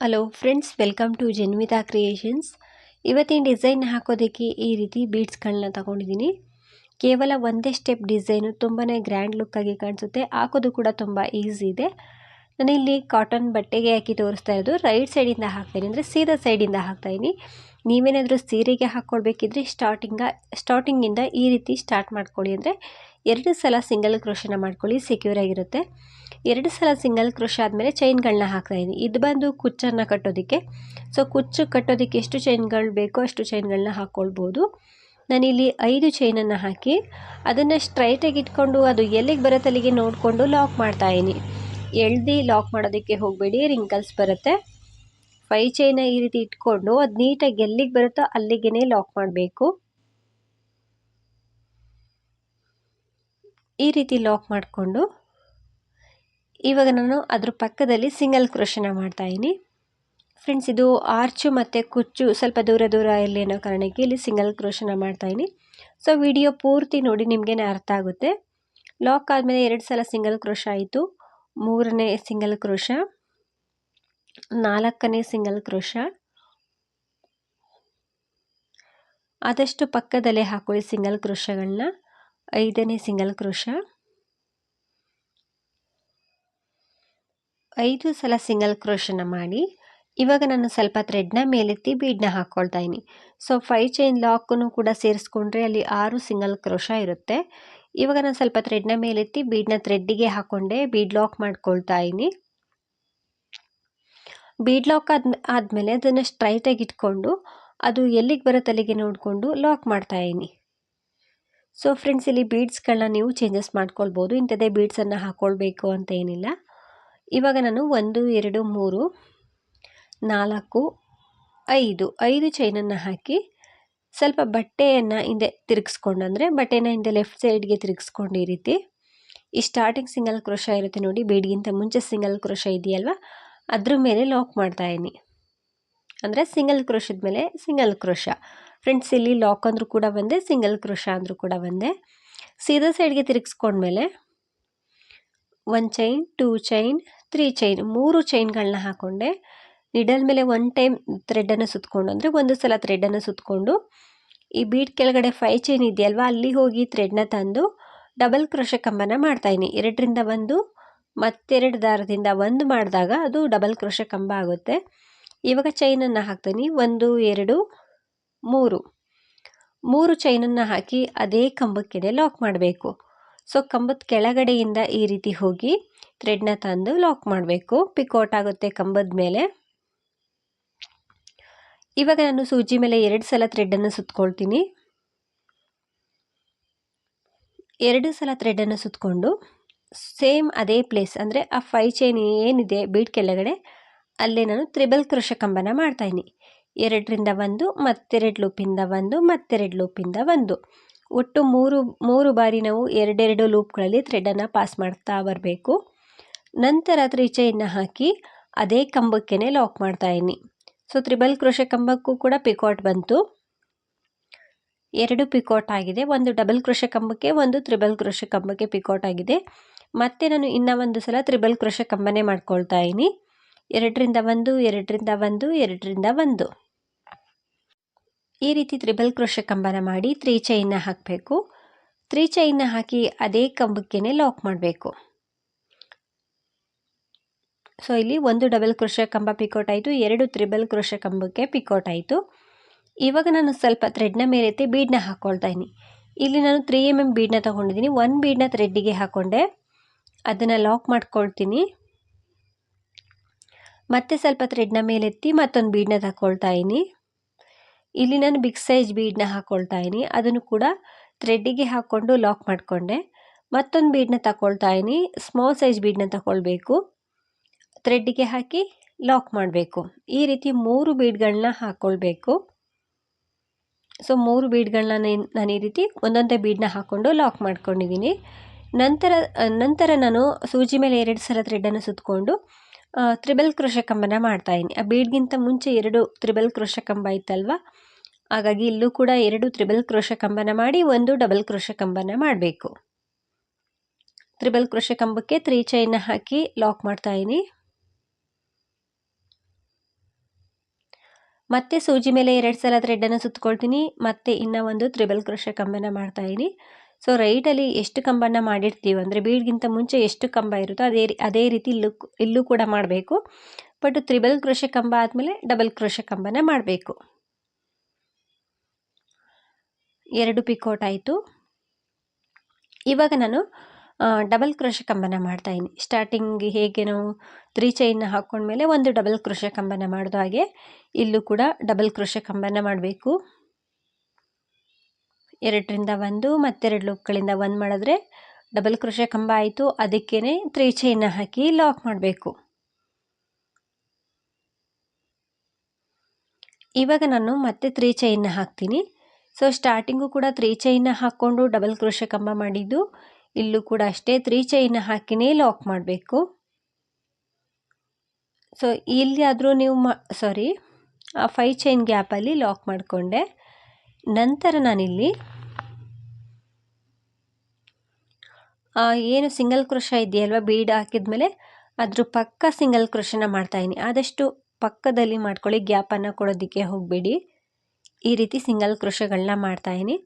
Hello friends welcome to Janvita creations ಇವತ್ತಿನ design ಹಾಕೋದಕ್ಕೆ ಈ ರೀತಿ ಬೀಡ್ಸ್ಗಳನ್ನ ತಗೊಂಡಿದ್ದೀನಿ ಕೇವಲ ಒಂದೇ ಸ್ಟೆಪ್ ಡಿಸೈನು ತುಂಬಾ ಗ್ರ್ಯಾಂಡ್ ಲುಕ್ಕಾಗಿ ಕಾಣಿಸುತ್ತೆ. ಹಾಕೋದು ಕೂಡ ತುಂಬ ಈಸಿ ಇದೆ. ನಾನಿಲ್ಲಿ ಕಾಟನ್ ಬಟ್ಟೆಗೆ ಹಾಕಿ ತೋರಿಸ್ತಾ ಇರೋದು. ರೈಟ್ ಸೈಡಿಂದ ಹಾಕ್ತೀನಿ ಅಂದರೆ ಸೀದಾ ಸೈಡಿಂದ ಹಾಕ್ತಾಯಿದ್ದೀನಿ ನೀವೇನಾದರೂ ಸೀರೆಗೆ ಹಾಕ್ಕೊಳ್ಬೇಕಿದ್ರೆ ಸ್ಟಾರ್ಟಿಂಗ ಸ್ಟಾರ್ಟಿಂಗಿಂದ ಈ ರೀತಿ ಸ್ಟಾರ್ಟ್ ಮಾಡ್ಕೊಳ್ಳಿ ಅಂದರೆ ಎರಡು ಸಲ ಸಿಂಗಲ್ ಕ್ರೋಶನ ಮಾಡ್ಕೊಳ್ಳಿ ಸೆಕ್ಯೂರ್ ಆಗಿರುತ್ತೆ. ಎರಡು ಸಲ ಸಿಂಗಲ್ ಕ್ರೋಶ ಆದಮೇಲೆ ಚೈನ್ಗಳನ್ನ ಹಾಕ್ತಾಯಿದ್ದೀನಿ ಇದು ಬಂದು ಕುಚ್ಚನ್ನು ಕಟ್ಟೋದಕ್ಕೆ. ಸೊ ಕುಚ್ಚು ಕಟ್ಟೋದಕ್ಕೆ ಎಷ್ಟು ಚೈನ್ಗಳು ಬೇಕೋ ಅಷ್ಟು ಚೈನ್ಗಳನ್ನ ಹಾಕ್ಕೊಳ್ಬೋದು ನಾನಿಲ್ಲಿ ಐದು ಚೈನನ್ನು ಹಾಕಿ ಅದನ್ನು ಸ್ಟ್ರೈಟಾಗಿ ಇಟ್ಕೊಂಡು ಅದು ಎಲ್ಲಿಗೆ ಬರುತ್ತೆ ಅಲ್ಲಿಗೆ ನೋಡಿಕೊಂಡು ಲಾಕ್ ಮಾಡ್ತಾಯಿದ್ದೀನಿ ಎಳ್ದು ಲಾಕ್ ಮಾಡೋದಕ್ಕೆ ಹೋಗಬೇಡಿ ರಿಂಕಲ್ಸ್ ಬರುತ್ತೆ. ಫೈ ಚೈನ ಈ ರೀತಿ ಇಟ್ಕೊಂಡು ಅದು ನೀಟಾಗಿ ಎಲ್ಲಿಗೆ ಬರುತ್ತೋ ಅಲ್ಲಿಗೆ ಲಾಕ್ ಮಾಡಬೇಕು. ಈ ರೀತಿ ಲಾಕ್ ಮಾಡಿಕೊಂಡು ಇವಾಗ ನಾನು ಅದ್ರ ಪಕ್ಕದಲ್ಲಿ ಸಿಂಗಲ್ ಕ್ರೋಶನ ಮಾಡ್ತಾಯಿದ್ದೀನಿ ಫ್ರೆಂಡ್ಸ್ ಇದು ಆರ್ಚು ಮತ್ತು ಕುಚ್ಚು ಸ್ವಲ್ಪ ದೂರ ದೂರ ಇರಲಿ ಅನ್ನೋ ಕಾರಣಕ್ಕೆ ಇಲ್ಲಿ ಸಿಂಗಲ್ ಕ್ರೋಶನ ಮಾಡ್ತಾಯಿದ್ದೀನಿ ಸೊ ವಿಡಿಯೋ ಪೂರ್ತಿ ನೋಡಿ ನಿಮಗೇನೇ ಅರ್ಥ ಆಗುತ್ತೆ. ಲಾಕ್ ಆದಮೇಲೆ ಎರಡು ಸಲ ಸಿಂಗಲ್ ಕ್ರೋಶ ಆಯಿತು. ಮೂರನೇ ಸಿಂಗಲ್ ಕ್ರೋಶ, ನಾಲ್ಕನೇ ಸಿಂಗಲ್ ಕ್ರೋಶ. ಆದಷ್ಟು ಪಕ್ಕದಲ್ಲೇ ಹಾಕೊಳ್ಳಿ ಸಿಂಗಲ್ ಕ್ರೋಶಗಳನ್ನ. ಐದನೇ ಸಿಂಗಲ್ ಕ್ರೋಶ. ಐದು ಸಲ ಸಿಂಗಲ್ ಕ್ರೋಶನ ಮಾಡಿ, ಇವಾಗ ನಾನು ಸ್ವಲ್ಪ ಥ್ರೆಡ್ನ ಮೇಲೆತ್ತಿ ಬೀಡನ್ನ ಹಾಕ್ಕೊಳ್ತಾ ಇದ್ದೀನಿ. ಸೊ ಫೈ ಚೈನ್ ಲಾಕನ್ನು ಕೂಡ ಸೇರಿಸ್ಕೊಂಡ್ರೆ ಅಲ್ಲಿ ಆರು ಸಿಂಗಲ್ ಕ್ರೋಶ ಇರುತ್ತೆ. ಇವಾಗ ನಾನು ಸ್ವಲ್ಪ ಥ್ರೆಡ್ನ ಮೇಲೆತ್ತಿ ಬೀಡ್ನ ಥ್ರೆಡ್ಡಿಗೆ ಹಾಕ್ಕೊಂಡೆ ಬೀಡ್ ಲಾಕ್ ಮಾಡ್ಕೊಳ್ತಾ ಇದ್ದೀನಿ. ಬೀಡ್ ಲಾಕ್ ಆದ, ಆದಮೇಲೆ ಅದನ್ನು ಸ್ಟ್ರೈಟಾಗಿ ಇಟ್ಕೊಂಡು, ಅದು ಎಲ್ಲಿಗೆ ಬರುತ್ತೆ ಅಲ್ಲಿಗೆ ನೋಡಿಕೊಂಡು ಲಾಕ್ ಮಾಡ್ತಾ ಇದ್ದೀನಿ. ಸೊ ಫ್ರೆಂಡ್ಸ್ ಇಲ್ಲಿ ಬೀಡ್ಸ್ಗಳನ್ನ ನೀವು ಚೇಂಜಸ್ ಮಾಡ್ಕೊಳ್ಬೋದು. ಇಂಥದ್ದೇ ಬೀಡ್ಸನ್ನು ಹಾಕ್ಕೊಳ್ಬೇಕು ಅಂತ ಏನಿಲ್ಲ. ಇವಾಗ ನಾನು ಒಂದು, ಎರಡು, ಮೂರು, ನಾಲ್ಕು, ಐದು. ಐದು ಚೈನನ್ನು ಹಾಕಿ ಸ್ವಲ್ಪ ಬಟ್ಟೆಯನ್ನು ಹಿಂದೆ ತಿರುಗಿಸ್ಕೊಂಡು ಅಂದರೆ ಬಟ್ಟೆನ ಹಿಂದೆ ಲೆಫ್ಟ್ ಸೈಡ್ಗೆ ತಿರುಗಿಸ್ಕೊಂಡು ಈ ರೀತಿ ಈ ಸ್ಟಾರ್ಟಿಂಗ್ ಸಿಂಗಲ್ ಕ್ರೋಶ ಇರುತ್ತೆ ನೋಡಿ, ಬೇಡಿಗಿಂತ ಮುಂಚೆ ಸಿಂಗಲ್ ಕ್ರೋಶ ಇದೆಯಲ್ವ? ಅದ್ರ ಮೇಲೆ ಲಾಕ್ ಮಾಡ್ತಾಯಿದ್ದೀನಿ ಅಂದರೆ ಸಿಂಗಲ್ ಕ್ರೋಶದ ಮೇಲೆ ಸಿಂಗಲ್ ಕ್ರೋಶ ಫ್ರೆಂಡ್ಸ್ ಇಲ್ಲಿ ಲಾಕ್ ಅಂದರೂ ಕೂಡ ಬಂದೆ ಸಿಂಗಲ್ ಕ್ರೋಶ ಅಂದರೂ ಕೂಡ ಬಂದೆ. ಸೀದಾ ಸೈಡ್ಗೆ ತಿರುಗಿಸ್ಕೊಂಡ್ಮೇಲೆ one chain two chain three chain, ಮೂರು ಚೈನ್ಗಳನ್ನ ಹಾಕ್ಕೊಂಡೆ ನಿಡಲ್ ಮೇಲೆ ಒನ್ ಟೈಮ್ ಥ್ರೆಡನ್ನು ಸುತ್ತಕೊಂಡು ಅಂದರೆ ಒಂದು ಸಲ ಥ್ರೆಡನ್ನು ಸುತ್ತಕೊಂಡು ಈ ಬೀಟ್ ಕೆಳಗಡೆ ಫೈವ್ ಚೈನ್ ಇದೆಯಲ್ವ, ಅಲ್ಲಿ ಹೋಗಿ ಥ್ರೆಡ್ನ ತಂದು ಡಬಲ್ ಕ್ರೋಶ ಕಂಬನ ಮಾಡ್ತಾಯಿನಿ ಎರಡರಿಂದ ಒಂದು, ಮತ್ತೆರಡು ದಾರದಿಂದ ಒಂದು ಮಾಡಿದಾಗ ಅದು ಡಬಲ್ ಕ್ರೋಶ ಕಂಬ ಆಗುತ್ತೆ. ಇವಾಗ ಚೈನನ್ನು ಹಾಕ್ತೀನಿ. ಒಂದು, ಎರಡು, ಮೂರು. ಮೂರು ಚೈನನ್ನು ಹಾಕಿ ಅದೇ ಕಂಬಕ್ಕೆ ಲಾಕ್ ಮಾಡಬೇಕು. ಸೊ, ಕಂಬದ ಕೆಳಗಡೆಯಿಂದ ಈ ರೀತಿ ಹೋಗಿ ಥ್ರೆಡ್ನ ತಂದು ಲಾಕ್ ಮಾಡಬೇಕು. ಪಿಕೌಟ್ ಆಗುತ್ತೆ ಕಂಬದ ಮೇಲೆ. ಇವಾಗ ನಾನು ಸೂಜಿ ಮೇಲೆ ಎರಡು ಸಲ ಥ್ರೆಡ್ಡನ್ನು ಸುತ್ಕೊಳ್ತೀನಿ. ಎರಡು ಸಲ ಥ್ರೆಡ್ಡನ್ನು ಸುತ್ತಕೊಂಡು ಸೇಮ್ ಅದೇ ಪ್ಲೇಸ್ ಅಂದರೆ ಆ ಫೈ ಚೈನ್ ಏನಿದೆ ಬೀಟ್ ಕೆಳಗಡೆ ಅಲ್ಲೇ ನಾನು ತ್ರಿಬಲ್ ಕೃಷ ಕಂಬನ ಮಾಡ್ತಾಯಿನಿ ಎರಡರಿಂದ ಒಂದು, ಮತ್ತೆರಡು ಲೂಪಿಂದ ಒಂದು, ಮತ್ತೆರಡು ಲೂಪಿಂದ ಒಂದು. ಒಟ್ಟು ಮೂರು ಮೂರು ಬಾರಿ ನಾವು ಎರಡೆರಡು ಲೂಪ್ಗಳಲ್ಲಿ ಥ್ರೆಡ್ಡನ್ನು ಪಾಸ್ ಮಾಡ್ತಾ ಬರಬೇಕು. ನಂತರ ತ್ರಿಚೆಯನ್ನು ಹಾಕಿ ಅದೇ ಕಂಬಕ್ಕೆ ಲಾಕ್ ಮಾಡ್ತಾಯಿನಿ ಸೊ ತ್ರಿಬಲ್ ಕ್ರೋಶೆ ಕಂಬಕ್ಕೂ ಕೂಡ ಪಿಕಾಟ್ ಬಂತು. ಎರಡು ಪಿಕಾಟ್ ಆಗಿದೆ. ಒಂದು ಡಬಲ್ ಕ್ರೋಶೆ ಕಂಬಕ್ಕೆ, ಒಂದು ತ್ರಿಬಲ್ ಕ್ರೋಶೆ ಕಂಬಕ್ಕೆ ಪಿಕಾಟ್ ಆಗಿದೆ. ಮತ್ತೆ ನಾನು ಇನ್ನೂ ಒಂದು ಸಲ ತ್ರಿಬಲ್ ಕ್ರೋಶೆ ಕಂಬನೇ ಮಾಡ್ಕೊಳ್ತಾ ಇದ್ದೀನಿ. ಎರಡರಿಂದ ಒಂದು ಎರಡರಿಂದ ಒಂದು ಎರಡರಿಂದ ಒಂದು. ಈ ರೀತಿ ತ್ರಿಬಲ್ ಕ್ರೋಶ ಕಂಬನ ಮಾಡಿ ತ್ರೀ ಚೈನ್ನ ಹಾಕಬೇಕು. ತ್ರೀ ಚೈನ್ನ ಹಾಕಿ ಅದೇ ಕಂಬಕ್ಕೆ ಲಾಕ್ ಮಾಡಬೇಕು. ಸೊ ಇಲ್ಲಿ ಒಂದು ಡಬಲ್ ಕ್ರೋಶ ಕಂಬ ಪಿಕೋಟ್ ಆಯಿತು, ಎರಡು ತ್ರಿಬಲ್ ಕ್ರೋಶ ಕಂಬಕ್ಕೆ ಪಿಕೋಟ್ ಆಯಿತು. ಇವಾಗ ನಾನು ಸ್ವಲ್ಪ ಥ್ರೆಡ್ನ ಮೇಲೆತ್ತಿ ಬೀಡನ್ನ ಹಾಕ್ಕೊಳ್ತಾ ಇದ್ದೀನಿ. ಇಲ್ಲಿ ನಾನು ತ್ರೀ ಎಂ ಎಂ ಬೀಡ್ನ ತೊಗೊಂಡಿದ್ದೀನಿ. ಒನ್ ಬೀಡ್ನ ಥ್ರೆಡ್ಡಿಗೆ ಹಾಕ್ಕೊಂಡೆ ಅದನ್ನು ಲಾಕ್ ಮಾಡ್ಕೊಳ್ತೀನಿ. ಮತ್ತೆ ಸ್ವಲ್ಪ ಥ್ರೆಡ್ನ ಮೇಲೆತ್ತಿ ಮತ್ತೊಂದು ಬೀಡ್ನ ತಗೊಳ್ತಾ ಇದ್ದೀನಿ. ಇಲ್ಲಿ ನಾನು ಬಿಗ್ ಸೈಜ್ ಬೀಡ್ನ ಹಾಕ್ಕೊಳ್ತಾ ಇದ್ದೀನಿ. ಅದನ್ನು ಕೂಡ ಥ್ರೆಡ್ಡಿಗೆ ಹಾಕ್ಕೊಂಡು ಲಾಕ್ ಮಾಡಿಕೊಂಡೆ. ಮತ್ತೊಂದು ಬೀಡ್ನ ತಗೊಳ್ತಾ ಇದ್ದೀನಿ. ಸ್ಮಾಲ್ ಸೈಜ್ ಬೀಡ್ನ ತಗೊಳ್ಬೇಕು. ಥ್ರೆಡ್ಡಿಗೆ ಹಾಕಿ ಲಾಕ್ ಮಾಡಬೇಕು. ಈ ರೀತಿ ಮೂರು ಬೀಡ್ಗಳನ್ನ ಹಾಕ್ಕೊಳ್ಬೇಕು ಸೊ, ಮೂರು ಬೀಡ್ಗಳನ್ನ ನಾನು ಈ ರೀತಿ ಒಂದೊಂದೇ ಬೀಡನ್ನ ಹಾಕ್ಕೊಂಡು ಲಾಕ್ ಮಾಡ್ಕೊಂಡಿದ್ದೀನಿ. ನಂತರ ನಂತರ ನಾನು ಸೂಜಿ ಮೇಲೆ ಎರಡು ಸಲ ಥ್ರೆಡ್ಡನ್ನು ಸುತ್ತಕೊಂಡು ತ್ರಿಬಲ್ ಕ್ರೋಶ ಕಂಬನ ಮಾಡ್ತಾಯಿದ್ದೀನಿ ಆ ಬೀಡ್ಗಿಂತ ಮುಂಚೆ ಎರಡು ತ್ರಿಬಲ್ ಕ್ರೋಶ ಕಂಬ ಇತ್ತಲ್ವ? ಹಾಗಾಗಿ ಇಲ್ಲೂ ಕೂಡ ಎರಡು ತ್ರಿಬಲ್ ಕ್ರೋಶ ಕಂಬನ ಮಾಡಿ ಒಂದು ಡಬಲ್ ಕ್ರೋಶ ಕಂಬನ ಮಾಡಬೇಕು. ತ್ರಿಬಲ್ ಕ್ರೋಶ ಕಂಬಕ್ಕೆ ತ್ರೀ ಚೈನ್ನ ಹಾಕಿ ಲಾಕ್ ಮಾಡ್ತಾಯಿದ್ದೀನಿ ಮತ್ತೆ ಸೂಜಿ ಮೇಲೆ ಎರಡು ಸಲ ಥ್ರೆಡ್ಡನ್ನು ಸುತ್ಕೊಳ್ತೀನಿ. ಮತ್ತೆ ಇನ್ನೂ ಒಂದು ತ್ರಿಬಲ್ ಕ್ರೋಶ ಕಂಬನ ಮಾಡ್ತಾಯಿದ್ದೀನಿ ಸೊ ರೈಟಲ್ಲಿ ಎಷ್ಟು ಕಂಬನ ಮಾಡಿರ್ತೀವಿ ಅಂದರೆ ಬೀಡ್ಗಿಂತ ಮುಂಚೆ ಎಷ್ಟು ಕಂಬ ಇರುತ್ತೋ ಅದೇ ಅದೇ ರೀತಿ ಇಲ್ಲೂ ಇಲ್ಲೂ ಕೂಡ ಮಾಡಬೇಕು. ಬಟ್ ತ್ರಿಬಲ್ ಕ್ರೋಶ ಕಂಬ ಆದಮೇಲೆ ಡಬಲ್ ಕ್ರೋಶ ಕಂಬನ ಮಾಡಬೇಕು. ಎರಡು ಪಿಕೋಟ್ ಆಯಿತು. ಇವಾಗ ನಾನು ಡಬಲ್ ಕ್ರೋಶ ಕಂಬನ ಮಾಡ್ತಾಯಿನಿ ಸ್ಟಾರ್ಟಿಂಗ್ ಹೇಗೆ ನಾವು ತ್ರೀ ಚೈನ್ನ ಹಾಕ್ಕೊಂಡ್ಮೇಲೆ ಒಂದು ಡಬಲ್ ಕ್ರೋಶ ಕಂಬನ ಮಾಡಿದ ಹಾಗೆ, ಇಲ್ಲೂ ಕೂಡ ಡಬಲ್ ಕ್ರೋಶ ಕಂಬನ ಮಾಡಬೇಕು. ಎರಡರಿಂದ ಒಂದು ಮತ್ತೆರಡು ಲೂಪ್ಗಳಿಂದ ಒಂದು ಮಾಡಿದ್ರೆ ಡಬಲ್ ಕ್ರೋಶ ಕಂಬ ಆಯಿತು ಅದಕ್ಕೇ ತ್ರೀ ಚೈನ್ನ ಹಾಕಿ ಲಾಕ್ ಮಾಡಬೇಕು. ಇವಾಗ ನಾನು ಮತ್ತೆ ತ್ರೀ ಚೈನ್ನ ಹಾಕ್ತೀನಿ. ಸೊ ಸ್ಟಾರ್ಟಿಂಗು ಕೂಡ ತ್ರೀ ಚೈನ್ನ ಹಾಕ್ಕೊಂಡು ಡಬಲ್ ಕ್ರೋಶ ಕಂಬ ಮಾಡಿದ್ದು ಇಲ್ಲೂ ಕೂಡ ಅಷ್ಟೇ ತ್ರೀ ಚೈನ್ ಹಾಕಿನೇ ಲಾಕ್ ಮಾಡಬೇಕು. ಸೊ ಇಲ್ಲಿ ಆದರೂ ನೀವು ಮ ಸಾರಿ ಆ ಫೈ ಚೈನ್ ಗ್ಯಾಪಲ್ಲಿ ಲಾಕ್ ಮಾಡಿಕೊಂಡೆ. ನಂತರ ನಾನಿಲ್ಲಿ ಏನು ಸಿಂಗಲ್ ಕ್ರೋಶ ಇದೆಯಲ್ವ ಬೀಡ್ ಹಾಕಿದ್ಮೇಲೆ ಅದ್ರ ಪಕ್ಕ ಸಿಂಗಲ್ ಕ್ರೋಶನ ಮಾಡ್ತಾಯಿನಿ ಆದಷ್ಟು ಪಕ್ಕದಲ್ಲಿ ಮಾಡ್ಕೊಳ್ಳಿ ಗ್ಯಾಪನ್ನು ಕೊಡೋದಕ್ಕೆ ಹೋಗಬೇಡಿ. ಈ ರೀತಿ ಸಿಂಗಲ್ ಕ್ರೋಶಗಳನ್ನ ಮಾಡ್ತಾಯಿನಿ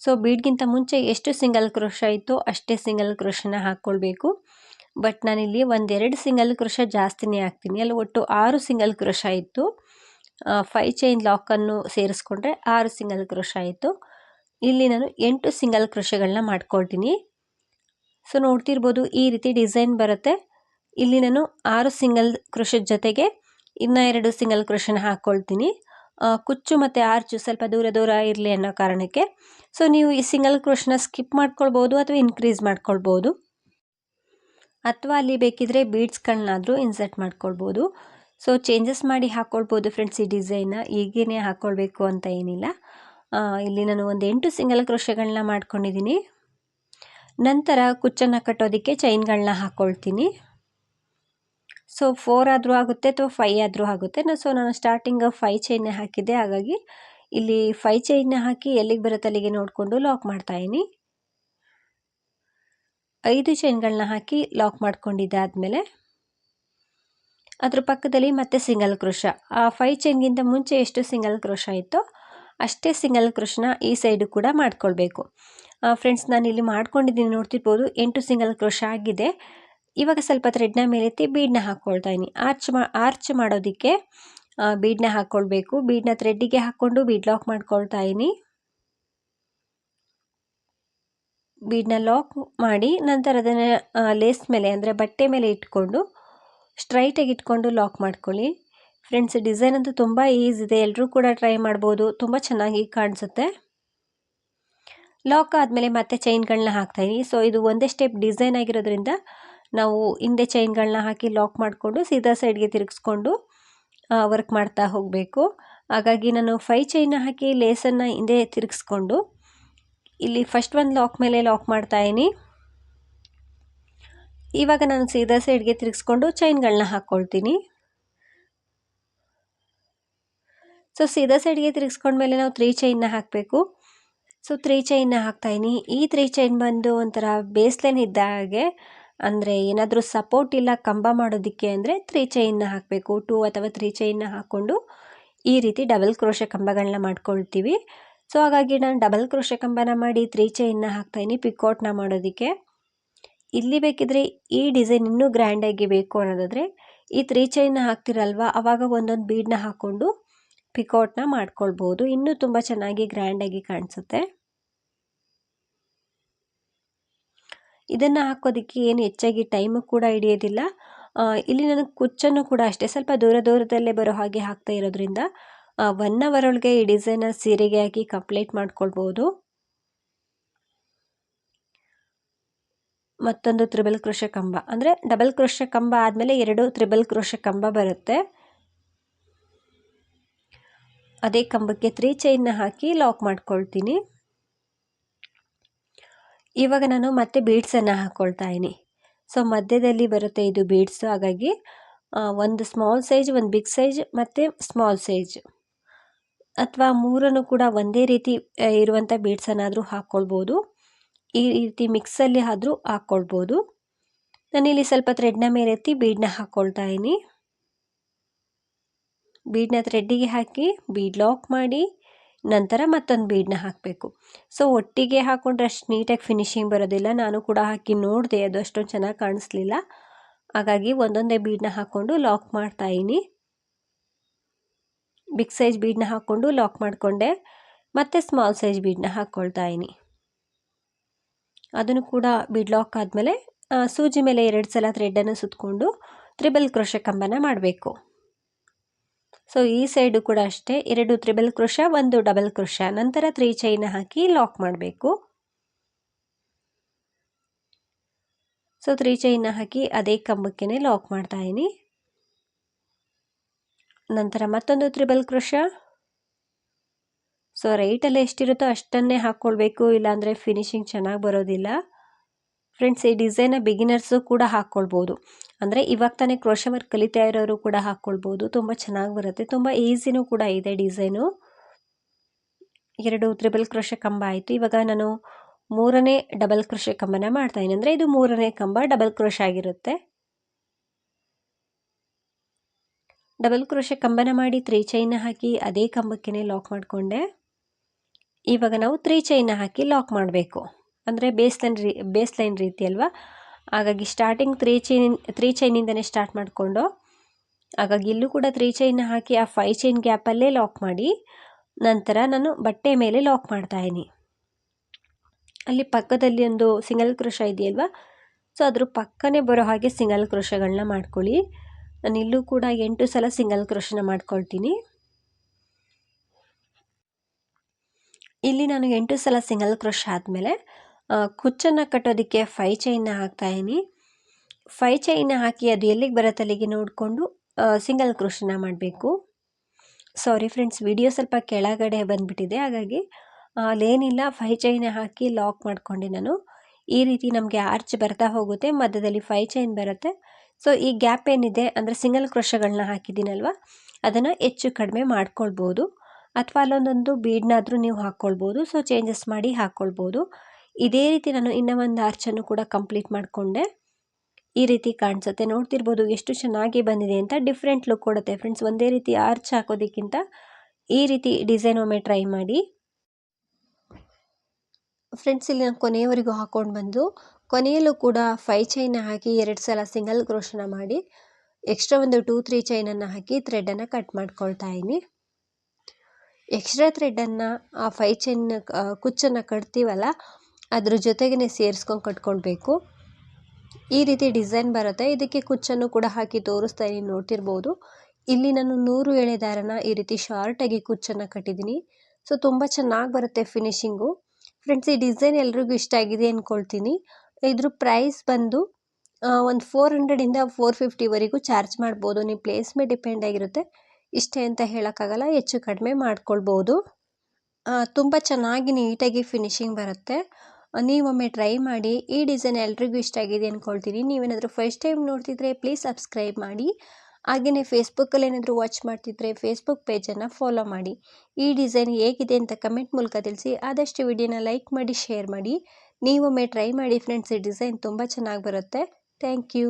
ಸೊ ಬೀಡ್ಗಿಂತ ಮುಂಚೆ ಎಷ್ಟು ಸಿಂಗಲ್ ಕ್ರೋಶ ಇತ್ತೋ ಅಷ್ಟೇ ಸಿಂಗಲ್ ಕ್ರೋಶನ ಹಾಕ್ಕೊಳ್ಬೇಕು ಬಟ್ ನಾನಿಲ್ಲಿ ಒಂದೆರಡು ಸಿಂಗಲ್ ಕ್ರೋಶ ಜಾಸ್ತಿನೇ ಹಾಕ್ತೀನಿ. ಅಲ್ಲಿ ಒಟ್ಟು ಆರು ಸಿಂಗಲ್ ಕ್ರೋಶ ಇತ್ತು ಫೈ ಚೈನ್ ಲಾಕನ್ನು ಸೇರಿಸ್ಕೊಂಡ್ರೆ ಆರು ಸಿಂಗಲ್ ಕ್ರೋಶ ಆಯಿತು. ಇಲ್ಲಿ ನಾನು ಎಂಟು ಸಿಂಗಲ್ ಕ್ರೋಶಗಳನ್ನ ಮಾಡ್ಕೊಳ್ತೀನಿ. ಸೊ ನೋಡ್ತಿರ್ಬೋದು ಈ ರೀತಿ ಡಿಸೈನ್ ಬರುತ್ತೆ. ಇಲ್ಲಿ ನಾನು ಆರು ಸಿಂಗಲ್ ಕ್ರೋಶದ ಜೊತೆಗೆ ಇನ್ನೂ ಎರಡು ಸಿಂಗಲ್ ಕ್ರೋಶನ ಹಾಕ್ಕೊಳ್ತೀನಿ ಕುಚ್ಚು ಮತ್ತು ಆರ್ಚು ಸ್ವಲ್ಪ ದೂರ ದೂರ ಇರಲಿ ಅನ್ನೋ ಕಾರಣಕ್ಕೆ. ಸೊ ನೀವು ಈ ಸಿಂಗಲ್ ಕ್ರೋಶನ ಸ್ಕಿಪ್ ಮಾಡ್ಕೊಳ್ಬೋದು ಅಥವಾ ಇನ್ಕ್ರೀಸ್ ಮಾಡ್ಕೊಳ್ಬೋದು? ಅಥವಾ ಅಲ್ಲಿ ಬೇಕಿದ್ರೆ ಬೀಡ್ಸ್ಗಳನ್ನಾದರೂ ಇನ್ಸರ್ಟ್ ಮಾಡ್ಕೊಳ್ಬೋದು. ಸೊ ಚೇಂಜಸ್ ಮಾಡಿ ಹಾಕ್ಕೊಳ್ಬೋದು ಫ್ರೆಂಡ್ಸ್ ಈ ಡಿಸೈನ್ನ ಈಗೇನೆ ಹಾಕ್ಕೊಳ್ಬೇಕು ಅಂತ ಏನಿಲ್ಲ. ಇಲ್ಲಿ ನಾನು ಒಂದು ಎಂಟು ಸಿಂಗಲ್ ಕ್ರೋಶಗಳನ್ನ ಮಾಡ್ಕೊಂಡಿದ್ದೀನಿ. ನಂತರ ಕುಚ್ಚನ್ನು ಕಟ್ಟೋದಕ್ಕೆ ಚೈನ್ಗಳನ್ನ ಹಾಕ್ಕೊಳ್ತೀನಿ ಸೊ ಫೋರ್ ಆದರೂ ಆಗುತ್ತೆ ಅಥವಾ ಫೈ ಆದರೂ ಆಗುತ್ತೆ. ನಾನು ಸೊ ನಾನು ಸ್ಟಾರ್ಟಿಂಗ್ ಫೈ ಚೈನ್ನೇ ಹಾಕಿದ್ದೆ. ಹಾಗಾಗಿ, ಇಲ್ಲಿ ಫೈ ಚೈನ್ನ ಹಾಕಿ ಎಲ್ಲಿಗೆ ಬರುತ್ತೆ ಅಲ್ಲಿಗೆ ನೋಡಿಕೊಂಡು ಲಾಕ್ ಮಾಡ್ತಾಯಿನಿ ಐದು ಚೈನ್ಗಳನ್ನ ಹಾಕಿ ಲಾಕ್ ಮಾಡ್ಕೊಂಡಿದ್ದಾದಮೇಲೆ, ಅದ್ರ ಪಕ್ಕದಲ್ಲಿ ಮತ್ತೆ ಸಿಂಗಲ್ ಕ್ರೋಶ. ಆ ಫೈ ಚೈನ್ಗಿಂತ ಮುಂಚೆ ಎಷ್ಟು ಸಿಂಗಲ್ ಕ್ರೋಶ ಇತ್ತೋ, ಅಷ್ಟೇ ಸಿಂಗಲ್ ಕ್ರೋಶನ ಈ ಸೈಡು ಕೂಡ ಮಾಡ್ಕೊಳ್ಬೇಕು. ಫ್ರೆಂಡ್ಸ್ ನಾನು ಇಲ್ಲಿ ಮಾಡ್ಕೊಂಡಿದ್ದೀನಿ. ನೋಡ್ತಿರ್ಬೋದು, ಎಂಟು ಸಿಂಗಲ್ ಕ್ರೋಶ ಆಗಿದೆ. ಇವಾಗ ಸ್ವಲ್ಪ ಥ್ರೆಡ್ನ ಮೇಲೆತ್ತಿ ಬೀಡನ್ನ ಹಾಕ್ಕೊಳ್ತಾ ಇದ್ದೀನಿ. ಆರ್ಚ್ ಮಾ ಆರ್ಚ್ ಮಾಡೋದಕ್ಕೆ ಬೀಡನ್ನ ಹಾಕ್ಕೊಳ್ಬೇಕು ಬೀಡನ್ನ ಥ್ರೆಡ್ಡಿಗೆ ಹಾಕ್ಕೊಂಡು ಬೀಡ್ ಲಾಕ್ ಮಾಡ್ಕೊಳ್ತಾ ಇದ್ದೀನಿ. ಬೀಡನ್ನ ಲಾಕ್ ಮಾಡಿ ನಂತರ ಅದನ್ನು ಲೇಸ್ ಮೇಲೆ ಅಂದರೆ ಬಟ್ಟೆ ಮೇಲೆ ಇಟ್ಕೊಂಡು ಸ್ಟ್ರೈಟಾಗಿ ಇಟ್ಕೊಂಡು ಲಾಕ್ ಮಾಡ್ಕೊಳ್ಳಿ. ಫ್ರೆಂಡ್ಸ್ ಡಿಸೈನ್ ಅಂತೂ ತುಂಬ ಈಸಿ ಇದೆ. ಎಲ್ಲರೂ ಕೂಡ ಟ್ರೈ ಮಾಡ್ಬೋದು. ತುಂಬ ಚೆನ್ನಾಗಿ ಕಾಣಿಸುತ್ತೆ. ಲಾಕ್ ಆದಮೇಲೆ ಮತ್ತೆ ಚೈನ್ಗಳನ್ನ ಹಾಕ್ತಾಯಿದ್ದೀನಿ ಸೊ ಇದು ಒಂದೇ ಸ್ಟೆಪ್ ಡಿಸೈನ್ ಆಗಿರೋದ್ರಿಂದ ನಾವು ಹಿಂದೆ ಚೈನ್ಗಳನ್ನ ಹಾಕಿ ಲಾಕ್ ಮಾಡಿಕೊಂಡು ಸೀದಾ ಸೈಡ್ಗೆ ತಿರುಗಿಸ್ಕೊಂಡು ವರ್ಕ್ ಮಾಡ್ತಾ ಹೋಗಬೇಕು. ಹಾಗಾಗಿ ನಾನು ಫೈ ಚೈನ ಹಾಕಿ ಲೇಸನ್ನು ಹಿಂದೆ ತಿರುಗಿಸ್ಕೊಂಡು, ಇಲ್ಲಿ ಫಸ್ಟ್ ಒಂದು ಲಾಕ್ ಮೇಲೆ ಲಾಕ್ ಮಾಡ್ತಾಯಿನಿ ಇವಾಗ ನಾನು ಸೀದಾ ಸೈಡ್ಗೆ ತಿರುಗಿಸ್ಕೊಂಡು ಚೈನ್ಗಳನ್ನ ಹಾಕ್ಕೊಳ್ತೀನಿ ಸೊ ಸೀದಾ ಸೈಡ್ಗೆ ತಿರುಗಿಸ್ಕೊಂಡ್ಮೇಲೆ ನಾವು ತ್ರೀ ಚೈನ್ನ ಹಾಕಬೇಕು. ಸೊ ತ್ರೀ ಚೈನ್ನ ಹಾಕ್ತಾಯಿನಿ ಈ ತ್ರೀ ಚೈನ್ ಬಂದು ಒಂಥರ ಬೇಸ್ಲೈನ್ ಇದ್ದ ಹಾಗೆ ಅಂದರೆ ಏನಾದರೂ ಸಪೋರ್ಟ್ ಇಲ್ಲ ಕಂಬ ಮಾಡೋದಕ್ಕೆ ಅಂದರೆ ತ್ರೀ ಚೈನ್ನ ಹಾಕಬೇಕು. ಟೂ ಅಥವಾ ತ್ರೀ ಚೈನ್ನ ಹಾಕ್ಕೊಂಡು ಈ ರೀತಿ ಡಬಲ್ ಕ್ರೋಶ ಕಂಬಗಳನ್ನ ಮಾಡ್ಕೊಳ್ತೀವಿ. ಸೊ ಹಾಗಾಗಿ ನಾನು ಡಬಲ್ ಕ್ರೋಶ ಕಂಬನ ಮಾಡಿ ತ್ರೀ ಚೈನ್ನ ಹಾಕ್ತಾಯಿನಿ ಪಿಕೌಟ್ನ ಮಾಡೋದಕ್ಕೆ. ಇಲ್ಲಿ ಬೇಕಿದ್ರೆ ಈ ಡಿಸೈನ್ ಇನ್ನೂ ಗ್ರ್ಯಾಂಡಾಗಿ ಬೇಕು ಅನ್ನೋದಾದರೆ, ಈ ತ್ರೀ ಚೈನ್ನ ಹಾಕ್ತಿರಲ್ವ ಆವಾಗ ಒಂದೊಂದು ಬೀಡನ್ನ ಹಾಕ್ಕೊಂಡು ಪಿಕೌಟ್ನ ಮಾಡ್ಕೊಳ್ಬೋದು. ಇನ್ನೂ ತುಂಬ ಚೆನ್ನಾಗಿ ಗ್ರ್ಯಾಂಡಾಗಿ ಕಾಣಿಸುತ್ತೆ. ಇದನ್ನು ಹಾಕೋದಕ್ಕೆ ಏನು ಹೆಚ್ಚಾಗಿ ಟೈಮು ಕೂಡ ಹಿಡಿಯೋದಿಲ್ಲ. ಇಲ್ಲಿ ನನಗೆ ಕುಚ್ಚನ್ನು ಕೂಡ ಅಷ್ಟೇ, ಸ್ವಲ್ಪ ದೂರ ದೂರದಲ್ಲೇ ಬರೋ ಹಾಗೆ ಹಾಕ್ತಾ ಇರೋದ್ರಿಂದ ಒನ್ ಅವರ್ ಒಳಗೆ ಈ ಡಿಸೈನ ಸೀರೆಗೆ ಹಾಕಿ ಕಂಪ್ಲೀಟ್ ಮಾಡ್ಕೊಳ್ಬೋದು. ಮತ್ತೊಂದು ತ್ರಿಬಲ್ ಕ್ರೋಶ ಕಂಬ, ಅಂದರೆ ಡಬಲ್ ಕ್ರೋಶ ಕಂಬ ಆದಮೇಲೆ ಎರಡು ತ್ರಿಬಲ್ ಕ್ರೋಶ ಕಂಬ ಬರುತ್ತೆ. ಅದೇ ಕಂಬಕ್ಕೆ ತ್ರೀ ಚೈನ್ನ ಹಾಕಿ ಲಾಕ್ ಮಾಡ್ಕೊಳ್ತೀನಿ. ಇವಾಗ ನಾನು ಮತ್ತೆ ಬೀಡ್ಸನ್ನು ಹಾಕ್ಕೊಳ್ತಾ ಇದ್ದೀನಿ ಸೊ ಮಧ್ಯದಲ್ಲಿ ಬರುತ್ತೆ ಇದು ಬೀಡ್ಸು ಹಾಗಾಗಿ ಒಂದು ಸ್ಮಾಲ್ ಸೈಜ್ ಒಂದು ಬಿಗ್ ಸೈಜ್ ಮತ್ತು ಸ್ಮಾಲ್ ಸೈಜ್ ಅಥವಾ ಮೂರನ್ನು ಕೂಡ ಒಂದೇ ರೀತಿ ಇರುವಂಥ ಬೀಡ್ಸನ್ನಾದರೂ ಹಾಕ್ಕೊಳ್ಬೋದು ಈ ರೀತಿ ಮಿಕ್ಸಲ್ಲಿ ಆದರೂ ಹಾಕ್ಕೊಳ್ಬೋದು ನಾನಿಲ್ಲಿ ಸ್ವಲ್ಪ ಥ್ರೆಡ್ನ ಮೇಲೆ ಎತ್ತಿ ಬೀಡನ್ನ ಹಾಕ್ಕೊಳ್ತಾ ಇದ್ದೀನಿ ಬೀಡನ್ನ ಥ್ರೆಡ್ಡಿಗೆ ಹಾಕಿ ಬೀಡ್ ಲಾಕ್ ಮಾಡಿ ನಂತರ ಮತ್ತೊಂದು ಬೀಡನ್ನ ಹಾಕಬೇಕು. ಸೊ ಒಟ್ಟಿಗೆ ಹಾಕ್ಕೊಂಡ್ರೆ ಅಷ್ಟು ನೀಟಾಗಿ ಫಿನಿಶಿಂಗ್ ಬರೋದಿಲ್ಲ. ನಾನು ಕೂಡ ಹಾಕಿ ನೋಡಿದೆ, ಅದು ಅಷ್ಟೊಂದು ಚೆನ್ನಾಗಿ ಕಾಣಿಸ್ಲಿಲ್ಲ. ಹಾಗಾಗಿ ಒಂದೊಂದೇ ಬೀಡನ್ನ ಹಾಕ್ಕೊಂಡು ಲಾಕ್ ಮಾಡ್ತಾಯಿನಿ ಬಿಗ್ ಸೈಜ್ ಬೀಡ್ನ ಹಾಕ್ಕೊಂಡು ಲಾಕ್ ಮಾಡಿಕೊಂಡೆ. ಮತ್ತು ಸ್ಮಾಲ್ ಸೈಜ್ ಬೀಡ್ನ ಹಾಕ್ಕೊಳ್ತಾ ಇದ್ದೀನಿ ಅದನ್ನು ಕೂಡ ಬೀಡ್ ಲಾಕ್ ಆದಮೇಲೆ ಸೂಜಿ ಮೇಲೆ ಎರಡು ಸಲ ಥ್ರೆಡ್ಡನ್ನು ಸುತ್ತಕೊಂಡು ತ್ರಿಬಲ್ ಕ್ರೋಶ ಕಂಬನ ಮಾಡಬೇಕು. ಸೊ ಈ ಸೈಡು ಕೂಡ ಅಷ್ಟೇ. ಎರಡು ತ್ರಿಬಲ್ ಕ್ರೋಶ ಒಂದು ಡಬಲ್ ಕ್ರೋಶ ನಂತರ ತ್ರೀ ಚೈನ್ ಹಾಕಿ ಲಾಕ್ ಮಾಡಬೇಕು. ಸೊ ತ್ರೀ ಚೈನ್ ಹಾಕಿ ಅದೇ ಕಂಬಕ್ಕೆ ಲಾಕ್ ಮಾಡ್ತಾ ಇದ್ದೀನಿ. ನಂತರ ಮತ್ತೊಂದು ತ್ರಿಬಲ್ ಕ್ರೋಶ ಸೊ ರೈಟಲ್ಲಿ ಎಷ್ಟಿರುತ್ತೋ ಅಷ್ಟನ್ನೇ ಹಾಕ್ಕೊಳ್ಬೇಕು. ಇಲ್ಲಾಂದರೆ ಫಿನಿಶಿಂಗ್ ಚೆನ್ನಾಗಿ ಬರೋದಿಲ್ಲ. ಫ್ರೆಂಡ್ಸ್ ಈ ಡಿಸೈನ ಬಿಗಿನರ್ಸು ಕೂಡ ಹಾಕ್ಕೊಳ್ಬೋದು ಅಂದರೆ ಇವಾಗ ತಾನೇ ಕ್ರೋಶ ವರ್ಕ್ ಕಲಿತಾ ಇರೋರು ಕೂಡ ಹಾಕ್ಕೊಳ್ಬೋದು ತುಂಬ ಚೆನ್ನಾಗಿ ಬರುತ್ತೆ. ತುಂಬ ಈಸಿನೂ ಕೂಡ ಇದೆ ಡಿಸೈನು ಎರಡು ತ್ರಿಬಲ್ ಕ್ರೋಶ ಕಂಬ ಆಯಿತು. ಇವಾಗ ನಾನು ಮೂರನೇ ಡಬಲ್ ಕ್ರೋಶ ಕಂಬನ ಮಾಡ್ತಾಯಿದ್ದೀನಿ ಅಂದರೆ ಇದು ಮೂರನೇ ಕಂಬ ಡಬಲ್ ಕ್ರೋಶ ಆಗಿರುತ್ತೆ. ಡಬಲ್ ಕ್ರೋಶ ಕಂಬನ ಮಾಡಿ ತ್ರೀ ಚೈನ್ ಹಾಕಿ ಅದೇ ಕಂಬಕ್ಕೆ ಲಾಕ್ ಮಾಡಿಕೊಂಡೆ. ಇವಾಗ ನಾವು ತ್ರೀ ಚೈನ್ ಹಾಕಿ ಲಾಕ್ ಮಾಡಬೇಕು. ಅಂದರೆ ಬೇಸ್ ಲೈನ್ ರೀ ಬೇಸ್ ಲೈನ್ ರೀತಿ ಅಲ್ವಾ? ಹಾಗಾಗಿ ಸ್ಟಾರ್ಟಿಂಗ್ ತ್ರೀ ಚೈನ್ ತ್ರೀ ಚೈನಿಂದನೇ ಸ್ಟಾರ್ಟ್ ಮಾಡಿಕೊಂಡು, ಹಾಗಾಗಿ ಇಲ್ಲೂ ಕೂಡ ತ್ರೀ ಚೈನ್ ಹಾಕಿ ಆ ಫೈ ಚೈನ್ ಗ್ಯಾಪಲ್ಲೇ ಲಾಕ್ ಮಾಡಿ, ನಂತರ ನಾನು ಬಟ್ಟೆ ಮೇಲೆ ಲಾಕ್ ಮಾಡ್ತಾಯಿನಿ ಅಲ್ಲಿ ಪಕ್ಕದಲ್ಲಿ ಒಂದು ಸಿಂಗಲ್ ಕ್ರೋಶ ಇದೆಯಲ್ವಾ? ಸೊ ಅದ್ರ ಪಕ್ಕನೇ ಬರೋ ಹಾಗೆ ಸಿಂಗಲ್ ಕ್ರೋಶಗಳನ್ನ ಮಾಡ್ಕೊಳ್ಳಿ. ನಾನು ಇಲ್ಲೂ ಕೂಡ ಎಂಟು ಸಲ ಸಿಂಗಲ್ ಕ್ರೋಶನ ಮಾಡ್ಕೊಳ್ತೀನಿ. ಇಲ್ಲಿ ನಾನು ಎಂಟು ಸಲ ಸಿಂಗಲ್ ಕ್ರೋಶ್ ಆದಮೇಲೆ ಕುಚ್ಚನ್ನು ಕಟ್ಟೋದಕ್ಕೆ ಫೈ ಚೈನ್ನ ಹಾಕ್ತಾಯಿನಿ ಫೈ ಚೈನ್ನ ಹಾಕಿ ಅದು ಎಲ್ಲಿಗೆ ಬರುತ್ತೆ ಅಲ್ಲಿಗೆ ನೋಡಿಕೊಂಡು ಸಿಂಗಲ್ ಕ್ರೋಶನ ಮಾಡಬೇಕು. ಸಾರಿ ಫ್ರೆಂಡ್ಸ್ ವಿಡಿಯೋ ಸ್ವಲ್ಪ ಕೆಳಗಡೆ ಬಂದುಬಿಟ್ಟಿದೆ, ಹಾಗಾಗಿ ಅಲ್ಲೇನಿಲ್ಲ ಫೈ ಚೈನ ಹಾಕಿ ಲಾಕ್ ಮಾಡ್ಕೊಂಡೆ ನಾನು. ಈ ರೀತಿ ನಮಗೆ ಆರ್ಚ್ ಬರ್ತಾ ಹೋಗುತ್ತೆ, ಮಧ್ಯದಲ್ಲಿ ಫೈ ಚೈನ್ ಬರುತ್ತೆ. ಸೊ ಈ ಗ್ಯಾಪ್ ಏನಿದೆ, ಅಂದರೆ ಸಿಂಗಲ್ ಕ್ರೋಶಗಳನ್ನ ಹಾಕಿದ್ದೀನಲ್ವ, ಅದನ್ನು ಹೆಚ್ಚು ಕಡಿಮೆ ಮಾಡ್ಕೊಳ್ಬೋದು. ಅಥವಾ ಅಲ್ಲೊಂದೊಂದು ಬೀಡ್ನಾದರೂ ನೀವು ಹಾಕ್ಕೊಳ್ಬೋದು ಸೊ ಚೇಂಜಸ್ ಮಾಡಿ ಹಾಕ್ಕೊಳ್ಬೋದು. ಇದೇ ರೀತಿ ನಾನು ಇನ್ನೂ ಒಂದು ಆರ್ಚನ್ನು ಕೂಡ ಕಂಪ್ಲೀಟ್ ಮಾಡಿಕೊಂಡೆ. ಈ ರೀತಿ ಕಾಣಿಸುತ್ತೆ. ನೋಡ್ತಿರ್ಬೋದು ಎಷ್ಟು ಚೆನ್ನಾಗಿ ಬಂದಿದೆ ಅಂತ. ಡಿಫ್ರೆಂಟ್ ಲುಕ್ ಕೊಡುತ್ತೆ ಫ್ರೆಂಡ್ಸ್ ಒಂದೇ ರೀತಿ ಆರ್ಚ್ ಹಾಕೋದಕ್ಕಿಂತ ಈ ರೀತಿ ಡಿಸೈನ್ ಒಮ್ಮೆ ಟ್ರೈ ಮಾಡಿ. ಫ್ರೆಂಡ್ಸ್ ಇಲ್ಲಿ ನಾನು ಕೊನೆಯವರೆಗೂ ಹಾಕ್ಕೊಂಡು ಬಂದು, ಕೊನೆಯಲ್ಲೂ ಕೂಡ ಫೈ ಚೈನ್ ಹಾಕಿ ಎರಡು ಸಲ ಸಿಂಗಲ್ ಕ್ರೋಶನ ಮಾಡಿ ಎಕ್ಸ್ಟ್ರಾ ಒಂದು ಟೂ ತ್ರೀ ಚೈನನ್ನು ಹಾಕಿ ಥ್ರೆಡನ್ನು ಕಟ್ ಮಾಡ್ಕೊಳ್ತಾ ಇದ್ದೀನಿ. ಎಕ್ಸ್ಟ್ರಾ ಥ್ರೆಡನ್ನು ಆ ಫೈ ಚೈನ್ ಕುಚ್ಚನ್ನು ಕಟ್ತೀವಲ್ಲ ಅದ್ರ ಜೊತೆಗೇ ಸೇರಿಸ್ಕೊಂಡು ಕಟ್ಕೊಳ್ಬೇಕು. ಈ ರೀತಿ ಡಿಸೈನ್ ಬರುತ್ತೆ. ಇದಕ್ಕೆ ಕುಚ್ಚನ್ನು ಕೂಡ ಹಾಕಿ ತೋರಿಸ್ತಾ ಇದ್ದೀನಿ, ನೋಡ್ತಿರ್ಬೋದು. ಇಲ್ಲಿ ನಾನು ನೂರು ಎಳೆ ದಾರನ ಈ ರೀತಿ ಶಾರ್ಟಾಗಿ ಕುಚ್ಚನ್ನು ಕಟ್ಟಿದ್ದೀನಿ. ಸೊ, ತುಂಬ ಚೆನ್ನಾಗಿ ಬರುತ್ತೆ ಫಿನಿಶಿಂಗು. ಫ್ರೆಂಡ್ಸ್, ಈ ಡಿಸೈನ್ ಎಲ್ರಿಗೂ ಇಷ್ಟ ಆಗಿದೆ ಅಂದ್ಕೊಳ್ತೀನಿ ಇದ್ರ ಪ್ರೈಸ್ ಬಂದು ಒಂದು ಫೋರ್ ಹಂಡ್ರೆಡಿಂದ ಫೋರ್ ಫಿಫ್ಟಿವರೆಗೂ ಚಾರ್ಜ್ ಮಾಡ್ಬೋದು. ನಿಮ್ಮ ಪ್ಲೇಸ್ ಮೇಲೆ ಡಿಪೆಂಡ್ ಆಗಿರುತ್ತೆ. ಇಷ್ಟೇ ಅಂತ ಹೇಳೋಕ್ಕಾಗಲ್ಲ, ಹೆಚ್ಚು ಕಡಿಮೆ ಮಾಡ್ಕೊಳ್ಬೋದು. ತುಂಬ ಚೆನ್ನಾಗಿ ನೀಟಾಗಿ ಫಿನಿಶಿಂಗ್ ಬರುತ್ತೆ. ನೀವೊಮ್ಮೆ ಟ್ರೈ ಮಾಡಿ ಈ ಡಿಸೈನ್ ಎಲ್ರಿಗೂ ಇಷ್ಟ ಆಗಿದೆ ಅಂದ್ಕೊಳ್ತೀನಿ ನೀವೇನಾದರೂ ಫಸ್ಟ್ ಟೈಮ್ ನೋಡ್ತಿದ್ರೆ ಪ್ಲೀಸ್ ಸಬ್ಸ್ಕ್ರೈಬ್ ಮಾಡಿ. ಹಾಗೆಯೇ ಫೇಸ್ಬುಕ್ಕಲ್ಲಿ ಏನಾದರೂ ವಾಚ್ ಮಾಡ್ತಿದ್ರೆ ಫೇಸ್ಬುಕ್ ಪೇಜನ್ನು ಫಾಲೋ ಮಾಡಿ. ಈ ಡಿಸೈನ್ ಹೇಗಿದೆ ಅಂತ ಕಮೆಂಟ್ ಮೂಲಕ ತಿಳಿಸಿ. ಆದಷ್ಟು ವಿಡಿಯೋನ ಲೈಕ್ ಮಾಡಿ ಶೇರ್ ಮಾಡಿ. ನೀವೊಮ್ಮೆ ಟ್ರೈ ಮಾಡಿ ಫ್ರೆಂಡ್ಸ್ ಈ ಡಿಸೈನ್ ತುಂಬ ಚೆನ್ನಾಗಿ ಬರುತ್ತೆ. Thank you